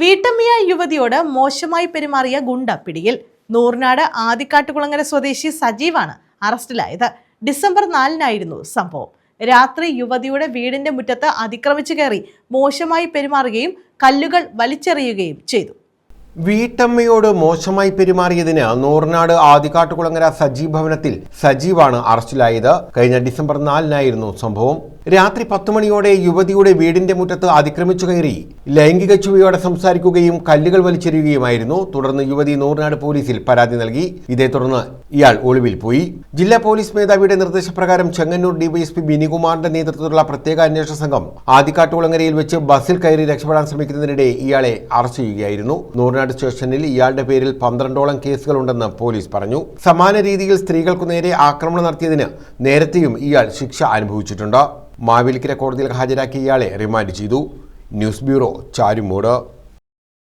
വീട്ടമ്മയായ യുവതിയോട് മോശമായി പെരുമാറിയ ഗുണ്ട പിടിയിൽ. നൂറിനാട് ആദിക്കാട്ടുകുളങ്ങര സ്വദേശി സജീവാണ് അറസ്റ്റിലായത്. ഡിസംബർ നാലിനായിരുന്നു സംഭവം. രാത്രി യുവതിയുടെ വീടിന്റെ മുറ്റത്ത് അതിക്രമിച്ചു കയറി മോശമായി പെരുമാറുകയും കല്ലുകൾ വലിച്ചെറിയുകയും ചെയ്തു. വീട്ടമ്മയോട് മോശമായി പെരുമാറിയതിന് നൂറിനാട് ആദിക്കാട്ടുകുളങ്ങര സജീവ് ഭവനത്തിൽ സജീവാണ് അറസ്റ്റിലായത്. കഴിഞ്ഞ ഡിസംബർ നാലിനായിരുന്നു സംഭവം. രാത്രി പത്ത് മണിയോടെ യുവതിയുടെ വീടിന്റെ മുറ്റത്ത് അതിക്രമിച്ചു കയറി ലൈംഗിക ചുവയോടെ സംസാരിക്കുകയും കല്ലുകൾ വലിച്ചെറിയുകയുമായിരുന്നു. തുടർന്ന് യുവതി നൂറിനാട് പോലീസിൽ പരാതി നൽകി. ഇതേ തുടർന്ന് ഇയാൾ ഒളിവിൽ പോയി. ജില്ലാ പോലീസ് മേധാവിയുടെ നിർദ്ദേശപ്രകാരം ചെങ്ങന്നൂർ ഡിവൈഎസ്പി ബിനികുമാറിന്റെ നേതൃത്വത്തിലുള്ള പ്രത്യേക അന്വേഷണ സംഘം ആദിക്കാട്ടുകുളങ്ങരയിൽ വെച്ച് ബസ്സിൽ കയറി രക്ഷപ്പെടാൻ ശ്രമിക്കുന്നതിനിടെ ഇയാളെ അറസ്റ്റ് ചെയ്യുകയായിരുന്നു. നൂറിനാട് സ്റ്റേഷനിൽ ഇയാളുടെ പേരിൽ പന്ത്രണ്ടോളം കേസുകളുണ്ടെന്ന് പോലീസ് പറഞ്ഞു. സമാന രീതിയിൽ സ്ത്രീകൾക്കു നേരെ ആക്രമണം നടത്തിയതിന് നേരത്തെയും ഇയാൾ ശിക്ഷ അനുഭവിച്ചിട്ടുണ്ട്. മാവേലിക്കര കോടതിയിൽ ഹാജരാക്കിയ ഇയാളെ റിമാൻഡ് ചെയ്തു. News bureau Charummood.